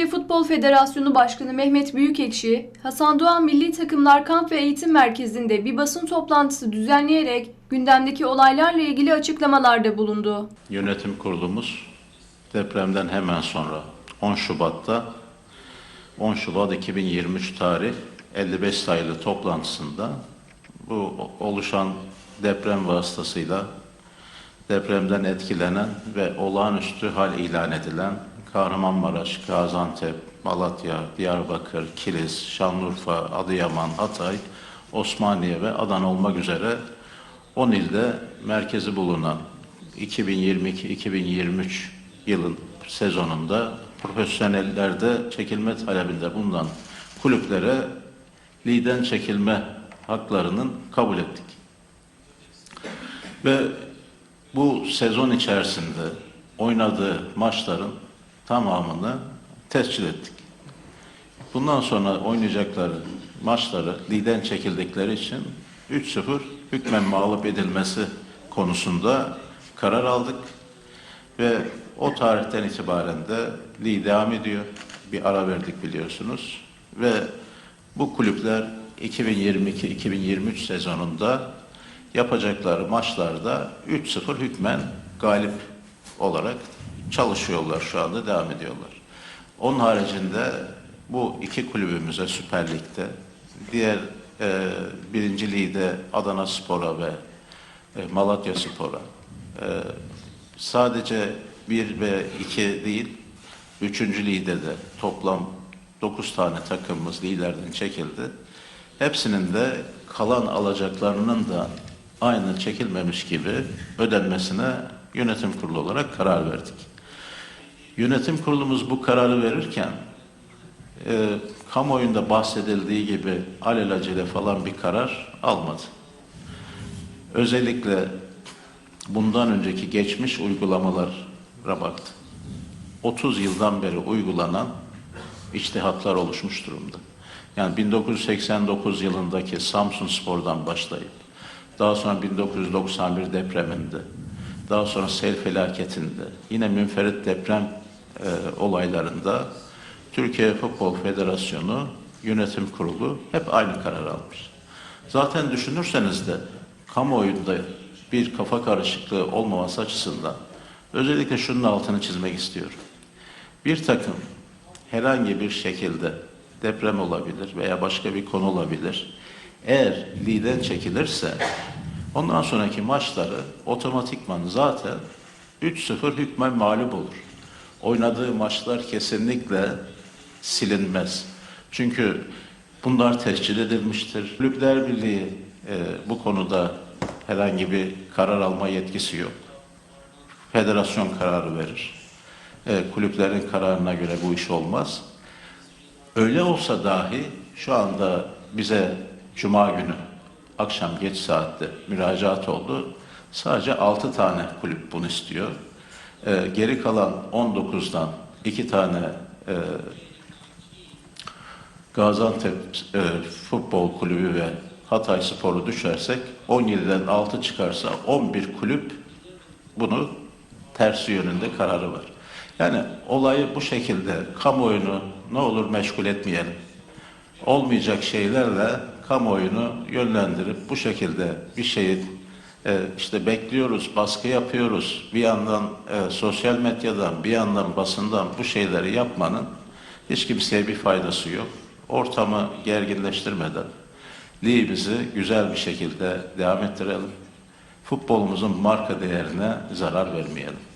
Türkiye Futbol Federasyonu Başkanı Mehmet Büyükekşi, Hasan Doğan Milli Takımlar Kamp ve Eğitim Merkezi'nde bir basın toplantısı düzenleyerek gündemdeki olaylarla ilgili açıklamalarda bulundu. Yönetim kurulumuz depremden hemen sonra 10 Şubat'ta 10 Şubat 2023 tarih 55 sayılı toplantısında bu oluşan deprem vasıtasıyla depremden etkilenen ve olağanüstü hal ilan edilen Kahramanmaraş, Gaziantep, Malatya, Diyarbakır, Kilis, Şanlıurfa, Adıyaman, Hatay, Osmaniye ve Adana olmak üzere 10 ilde merkezi bulunan 2022-2023 yılın sezonunda profesyonellerde çekilme talebinde bulunan kulüplere liden çekilme haklarının kabul ettik. Ve bu sezon içerisinde oynadığı maçların tamamını tescil ettik. Bundan sonra oynayacakları maçları liden çekildikleri için 3-0 hükmen mağlup edilmesi konusunda karar aldık. Ve o tarihten itibaren de lig devam ediyor. Bir ara verdik biliyorsunuz. Ve bu kulüpler 2022-2023 sezonunda yapacakları maçlarda 3-0 hükmen galip olarak çalışıyorlar şu anda devam ediyorlar. Onun haricinde bu iki kulübümüze Süper Lig'de, diğer e, birinci ligde Adana Spor'a ve e, Malatya Spor'a e, sadece bir ve iki değil, üçüncü ligde de toplam dokuz tane takımımız liderden çekildi. Hepsinin de kalan alacaklarının da aynı çekilmemiş gibi ödenmesine yönetim kurulu olarak karar verdik. Yönetim kurulumuz bu kararı verirken e, kamuoyunda bahsedildiği gibi alelacele falan bir karar almadı. Özellikle bundan önceki geçmiş uygulamalara baktı. 30 yıldan beri uygulanan içtihatlar oluşmuş durumda. Yani 1989 yılındaki Samsun Spor'dan başlayıp daha sonra 1991 depreminde, daha sonra sel felaketinde, yine münferit deprem e, olaylarında Türkiye Futbol Federasyonu Yönetim Kurulu hep aynı karar almış. Zaten düşünürseniz de kamuoyunda bir kafa karışıklığı olmaması açısından özellikle şunun altını çizmek istiyorum. Bir takım herhangi bir şekilde deprem olabilir veya başka bir konu olabilir. Eğer liden çekilirse ondan sonraki maçları otomatikman zaten 3-0 hükmen mağlup olur. Oynadığı maçlar kesinlikle silinmez. Çünkü bunlar tescil edilmiştir. Kulüpler Birliği e, bu konuda herhangi bir karar alma yetkisi yok. Federasyon kararı verir. E, kulüplerin kararına göre bu iş olmaz. Öyle olsa dahi şu anda bize Cuma günü akşam geç saatte müracaat oldu. Sadece 6 tane kulüp bunu istiyor. Ee, geri kalan 19'dan 2 tane e, Gaziantep e, Futbol Kulübü ve Hatay Spor'u düşersek 17'den 6 çıkarsa 11 kulüp bunu tersi yönünde kararı var. Yani olayı bu şekilde kamuoyunu ne olur meşgul etmeyelim. Olmayacak şeylerle kamuoyunu yönlendirip bu şekilde bir şeyi e, işte bekliyoruz, baskı yapıyoruz. Bir yandan e, sosyal medyadan, bir yandan basından bu şeyleri yapmanın hiç kimseye bir faydası yok. Ortamı gerginleştirmeden ligimizi güzel bir şekilde devam ettirelim. Futbolumuzun marka değerine zarar vermeyelim.